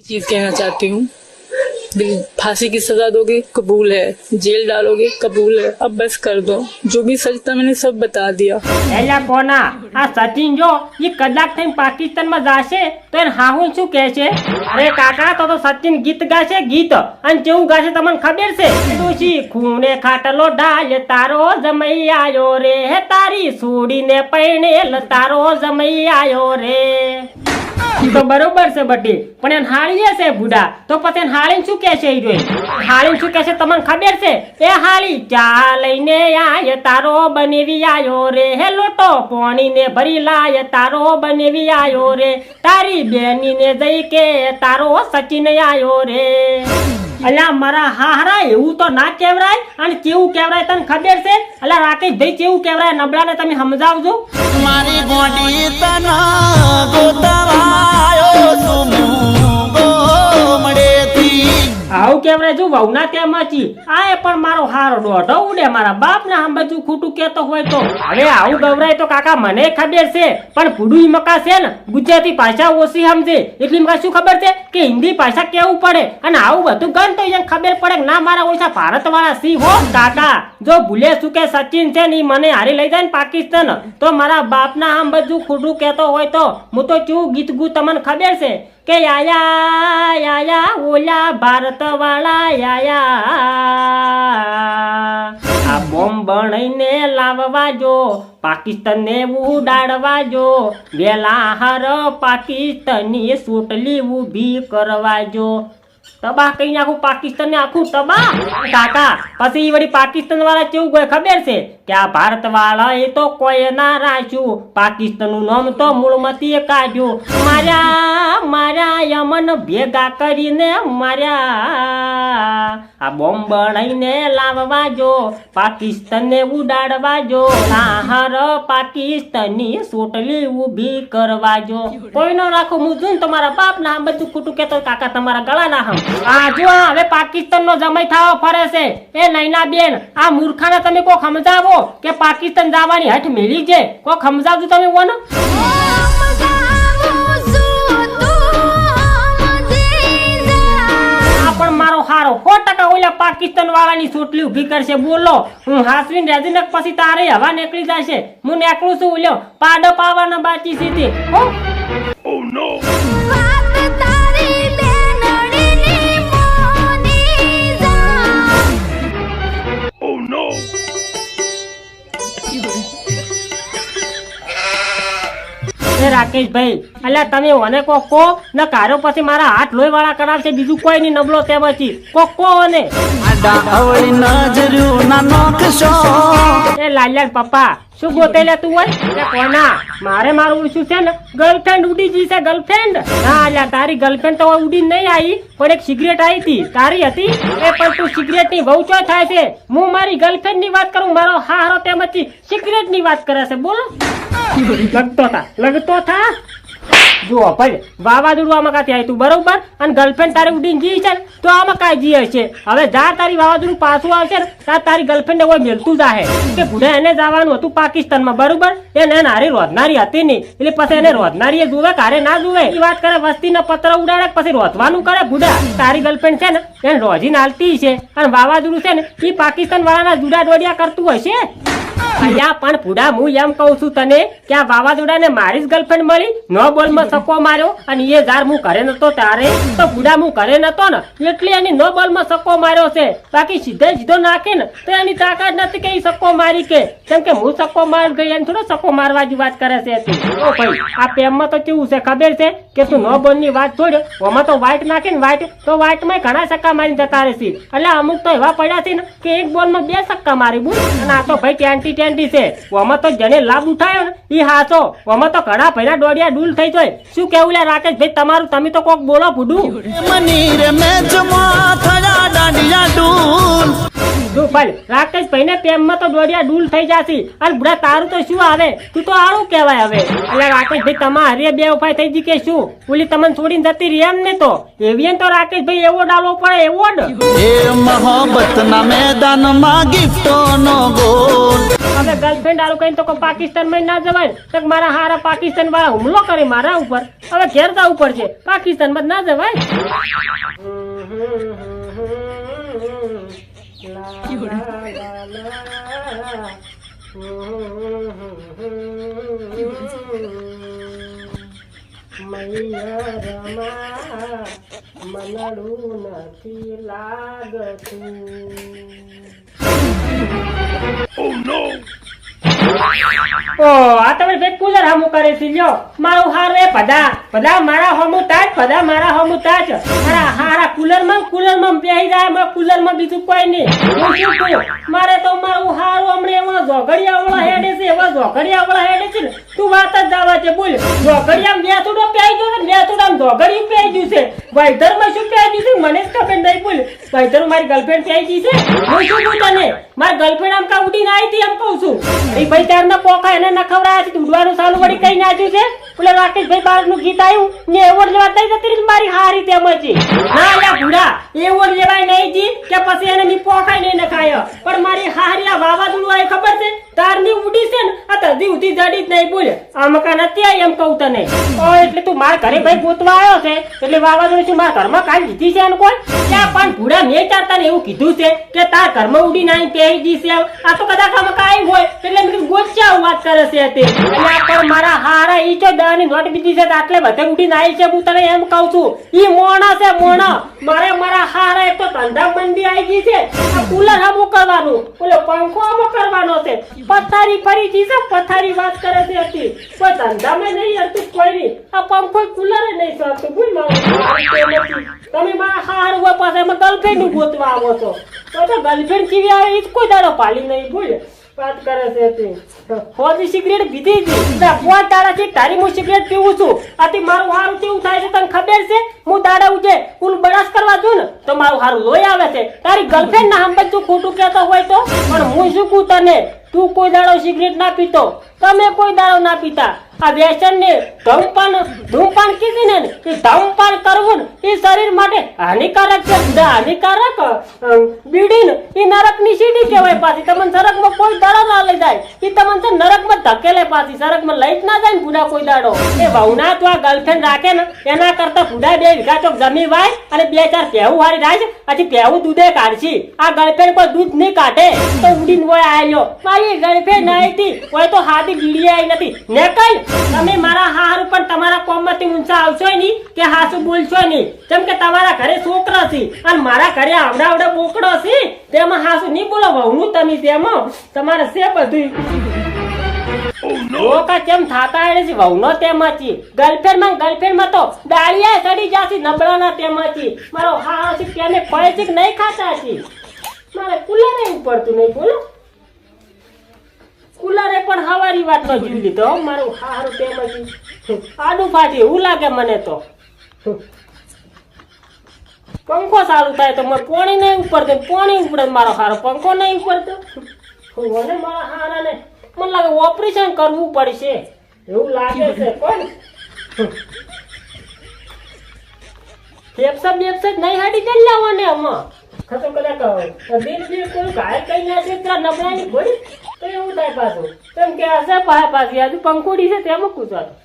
चीज कहना चाहती हूँ बिल फांसी की सजा दोगे कबूल है जेल डालोगे कबूल है अब बस कर दो जो भी सच था मैंने सब बता दिया એલા કોના આ સચિન જો એ કદાચ થઈને પાકિસ્તાનમાં જાશે તો એને હાહું શું કહે છે અરે કાકા તો તો સચિન ગીત ગાશે ગીત અને કેવું ગાશે તમને ખબર છે તુસી ખૂણે ખાટલો ડાલ તારો જમઈ આયો રે હે તારી સોડીને પૈણેલ તારો જમઈ આયો રે ઈ તો બરોબર છે બટી. પણ એને હાળીએ છે બુડા તો પછી એને હાળીને શું કે છે એ જોઈ? હાળીને શું કે છે તમને ખબર છે? એ હાળી ચા લઈને આય તારો બનેવી આયો રે? હે લોટો પોણીને ભરી લાય તારો બનેવી આયો રે? તારી બેનીને જઈ કે તારો સચિન આયો રે? અલ્યા, મારા હાહરા એવું તો ના કહેવરાય. અને કેવું કહેવરાય તને ખબર છે? અલ્યા રાકેશ ભાઈ કેવું કહેવરાય? નબળાને તમે સમજાવજો. મારી ગોડી તના આવું કેવરે જો વહુના તેમાંથી આ એ પણ મારો હારો દોઢો ઉડે. મારા બાપ ને આમ બધું ખોટું કેતો હોય તો. હવે આવું ગવરાય તો કાકા મને ખબર છે. પણ પુડુઈ મકા છે ને, ગુજરાતી ભાષા ઓછી સમજે. એટલી મકા શું ખબર છે? કે હિન્દી ભાષા કેવું પડે? અને આવું બધું ગણ તો એને ખબર પડે ના, મારા ઓછા ભારત વાળા સી હો? કાકા, જો ભૂલે શું કે સચિન છે ને મને હારી લઈ જાય ને પાકિસ્તાન. તો મારા બાપના આમ બધું ખોટું કેતો હોય તો. હું તો ચું ગીત ગુ તમને ખબર છે? કે આયા આયા ઓલા ભારત વાળા યાયા. આ બોમ્બ બનાઈને લાવવા જો, પાકિસ્તાનને ઉડાડવા જો, વેલા હાર પાકિસ્તાની સોટલી ઊભી કરવા જો. તબાહ કઈ આખું પાકિસ્તાન ને આખું તબાહ. કાકા, પછી વળી પાકિસ્તાન વાળા કેવું કોઈ ખબર છે? કે આ ભારત વાળા એ તો કોઈ ના રાખ્યું. પાકિસ્તાનનું નામ તો મૂળમાંથી કાઢ્યું. માર્યા માર્યા, યમન ભેગા કરીને માર્યા. આ બોમ્બ બનાઈને લાવવા જો પાકિસ્તાન ને ઉડાડવા જો. હાર પાકિસ્તાની સોટલી ઊભી કરવા જો. કોઈ નો રાખો હું જોઉં ને તમારા બાપ ના બધું ખોટું કેતો કાકા તમારા ગળા ના હમ. આ જો, હવે પાકિસ્તાન નો જમાઈ થાવ ફરે છે. એ નૈના બેન આ મૂર્ખાને તમે કોક સમજાવો. કે પાકિસ્તાન જવાની હઠ મેલી છે? કોક સમજાવજો તમે કોને મારો હારો. સો ટકા ઓલા પાકિસ્તાન વાળાની સોટલી ઊભી કરશે. બોલો, હું હાસવીન રેજીનક પછી તારે હવા નીકળી જશે. હું નીકળું છું ઓલ્યો પાડો પાવાના બાકી સીધી. ઓ એ રાકેશભાઈ અલ્યા, તમે ઓને કો કો, ને કારો પછી મારા હાથ લોહી વાળા કરાવશે, બીજું કોઈ નહીં, નબળો તેમાંથી કો કો અને ડાવળી નજર્યું ના નોખશો એ લાલ્યા પપ્પા, શું ગોતેલા તું હોય? કોના? મારે મારું શું છે ને? ગર્લફ્રેન્ડ ઉડી ગઈ છે ગર્લફ્રેન્ડ ના, અલ્યા, તારી ગર્લફ્રેન્ડ તો ઉડી નહીં આવી, પણ એક સિગરેટ આવી હતી. તારી હતી? એ પણ તું સિગરેટની વહુ ચો થાય છે. હું મારી ગર્લફ્રેન્ડની વાત કરું, મારો હારો તેમાંથી સિગરેટની વાત કરે છે. બોલો. લગતો થા લગતો થા. જુઓ પણ વાવાઝોડું આમાં કાંથી આવ્યું બરોબર? અને ગર્લફ્રેન્ડ તારી ઉડીને જી છે તો આમાં કાંઈ જી હશે હવે જા, તારી વાવાઝોડું પાછું આવશે ને ત્યાં તારી ગર્લફ્રેન્ડ કોઈ મેલતું જાહે. કે ભૂલે એને જવાનું હતું પાકિસ્તાનમાં, બરોબર? એને એને હારી રોધનારી હતી નહીં. એટલે પછી એને રોધનારી જુએ કારે ના જુએ એ વાત કરે, વસ્તીનો પત્ર ઉડાડે પછી રોધવાનું કરે? ભૂડા તારી ગર્લફ્રેન્ડ છે ને, એને રોજીને હાલતી છે. અને વાવાઝોડું છે ને એ પાકિસ્તાન વાળાના જુડા દોડિયા કરતું હશે અલ્યા પણ ભૂડા, હું એમ કહું છું તને કે આ વાવાઝોડાને મારી જ ગર્લફ્રેન્ડ મળી, નો બોલમાં સકો માર્યો, અને એ જાર હું ઘરે નતો તારે, તો ભૂડા હું ઘરે નતો ને, એટલે એની નો બોલમાં સકો માર્યો છે. બાકી સીધે સીધો નાખે ને, તો એની તાકાત નથી કે એ સકો મારી કે. કેમ કે હું સકો માર ગઈ એને થોડો સકો મારવા જેવી વાત કરે છે ભાઈ, આ પ્રેમમાં તો કેવું છે, ખબર છે કે તું નો બોલની વાત છોડ, ઓમાં તો વાઇટ નાખે ને વાઇટ, તો વાઇટમાં ઘણા સક્કા મારી જતા રહેશે. એટલે અમુક તો એવા પડ્યા છે ને, કે એક બોલમાં બે સક્કા મારી બુ, અને આ તો ભાઈ ટ્વેન્ટી ટ્વેન્ટી છે. ઓમાં તો જેને લાભ ઉઠાયો ને. એ હાચો. ઓમાં તો ઘણા ભૈરા દોડિયા ડૂલ થઈ જાય. શું કેવું લે રાકેશ તમારું, તમે તો કોક બોલો ભાઈ, રાકેશ ભાઈ ને પ્રેમમાં તો દોડિયા ડૂલ થઈ જશે. અને બુડા તારું તો શું આવે? તું તો આળું કહેવાય હવે. એટલે રાકેશ ભાઈ, તમારે બે ઉપાય થઈ ગઈ કે શું? ઓલી તમને છોડીને જતી રહી એમ ને તો? એવી તો રાકેશ ભાઈ, એવો ડાલવો પડે, એવો જ. મેદાનમાં ગીફ્ટો નો ગોલ હવે ગર્લફ્રેન્ડ આલું કઈ તો પાકિસ્તાનમાં ના જવાય. તો મારા હારા પાકિસ્તાન વાળા હુમલો કરે મારા ઉપર. હવે ઘેર ઉપર છે. પાકિસ્તાનમાં ના જવાય. મનડું નથી લાગતું. Oh no! ઓ, આ તમે બે કુલર હમુ કરે છે, લ્યો. મારું હાર એ પદા પદા મારા હમુ તાજ પદા મારા હમુ તાજ મારા હારા કુલરમાં કુલરમાં બેહી જાય મારા કુલરમાં બીજું કોઈ નહીં? મારે તો મારું હારું હમણે એવા ઝોગડિયા વાળા હેડે છે, એવા ઝોગડિયા વાળા હેડે છે ને. તું વાત જ જવા છે બોલ. ઝોઘડિયા મેથુડો પહેરી ગયો છે મેથુડા ઝોગડિયું પહેરી ગયું છે. વૈધરમાં શું પહેરી ગયું છે? મને જ ખબર નહીં, બોલ. વૈધર મારી ગર્લફ્રેન્ડ પહેરી ગઈ છે? હું શું કહું તને? મારી ગર્લફ્રેન્ડ આમ કા ઉડીને આવી હતી એમ કહું છું. એ ભાઈ ત્યારના પોકા એને ન ખવડાયા છે ઉડવાનું સાલું વળી કઈ નાખ્યું છે? પેલા રાકેશભાઈ બાળકનું ગીત આવ્યું ને એવોર્ડ લેવા તઈ જતી મારી હારી તેમ છે ના ભૂડા. એવો લેવાય નહીં જી કે પછી એને ની પોખાય નહીં નખાય. પણ મારી હારિયા વાવાઝોડું આય ખબર છે? તારની ઉડી છે ને, આ તો ઉધી જડી નહીં, બોલે. આ મકાન નથી એમ કહું તને. ઓ, એટલે તું મારા ઘરે ભાઈ ગોતવા આવ્યો છે? એટલે વાવાઝોડું શું મારા ઘરમાં કાંઈ લીધી છે એને કોઈ? ત્યાં પણ ભૂડા મેં ચાર તને એવું કીધું છે કે તાર ઘરમાં ઉડી નાઈ પહેરી દી છે આ તો કદાચ આમાં કાંઈ હોય. એટલે મેં ગોચ્યા વાત કરે છે તે. એટલે આ પણ મારા હારા ઈ જો દાની નોટ બીજી છે આટલે બધે ઉડી આવી છે, હું તને એમ કહું છું. ઈ મોણા છે, મોણા. મારે મારા હારા એક તો ધંધા મંદી આવી ગઈ છે. આ કુલર હમું કરવાનું. ઓલો પંખો હમું કરવાનો છે. પથારી ફરી ગઈ છે, પથારી વાત કરે છે હતી. કોઈ ધંધામાં નહીં હતું કોઈ નહીં આ પંખો કુલર નહીં સરતું ભૂલ મારું તમે મારા હાર હોય પાસે એમાં ગર્લફ્રેન્ડ ગોતવા આવો છો. તો ગર્લફ્રેન્ડ કેવી આવે એ કોઈ દાડો પાલી નહીં, ભૂલ. વાત કરે છે તે. હોદી સિગરેટ પીધી હતી ના પાંચ દાડાથી તારી હું સિગરેટ પીવું છું. આથી મારું હારું કેવું થાય છે તને ખબર છે? હું દાડા ઉજે કુલ બરાસ કરવા દઉં ને, તો મારું હારું લોહી આવે છે. તારી ગર્લફ્રેન્ડ ના હંબત તું ખોટું કહેતો હોય તો? પણ હું શું કહું તને? તું કોઈ દાડો સિગરેટ ના પીતો. તમે કોઈ દાડો ના પીતા. આ વ્યસન ને ધૂમપાન ધૂમપાન કીધી ને, એ ધૂમપાન કરવું ને, એ શરીર માટે હાનિકારક છે. હાનિકારક બીડી ને, એ નરકની સીડી કહેવાય પાછી. તમને નરકમાં કોઈ દાડો ના લઈ જાય. એ તમને નરકમાં ધકેલે પાછી. નરકમાં લઈ જ ના જાય ને બુડા કોઈ દાડો. એ વહુના તો આ ગર્લફ્રેન્ડ રાખે ને, એના કરતા બુડા બે વીઘા ચોક જમી વાય અને બે ચાર પહેવું હારી રાખે પછી પહેવું દૂધે કાઢશી. આ ગર્લફ્રેન્ડ કોઈ દૂધ નહીં કાઢે. તો ઉડીને હોય આવ્યો મારી ગર્લફ્રેન્ડ આવી હતી કોઈ તો હાથી બીડી આવી નથી. ને કઈ તમે મારા હાર પણ તમારા કોમમાંથી ઊંચા આવશો નહીં કે હાસુ બોલશો નહીં. કેમ કે તમારા ઘરે છોકરા છે અને મારા ઘરે આવડા બોકડો છે, તેમાં હાસુ નહીં બોલો હું તમે તેમાં. તમારે છે બધું નબળાના તેમાંથી મારો હારો છે ખોય છે કે નહીં ખાતા છે. મારે કુલર નહીં પડતું નહીં, બોલો. કુલરે પણ હવારી વાત નો જીવ લીધો મારું હારું તેમાંથી આડું ફાટી એવું લાગે મને તો. પંખો સારું થાય તો મને પોણી નહીં ઉપર દે પોણી ઉપડે મારો હારો પંખો નહીં ઉપડતો. મને મારા હારાને, મને લાગે ઓપરેશન કરવું પડશે. એવું લાગે છે કોણ ફેફસા બેફસા નહીં હાડી જઈ લાવવાને આમાં. ખતો કદાચ દિલ દિલ કોઈ ઘાય કઈ ના છે, ત્યાં નબળાની ઘોડી. તો એવું થાય પાછું કેમ કે હશે પાછા પાછી હજુ પંખોડી છે તેમાં કૂદવાનું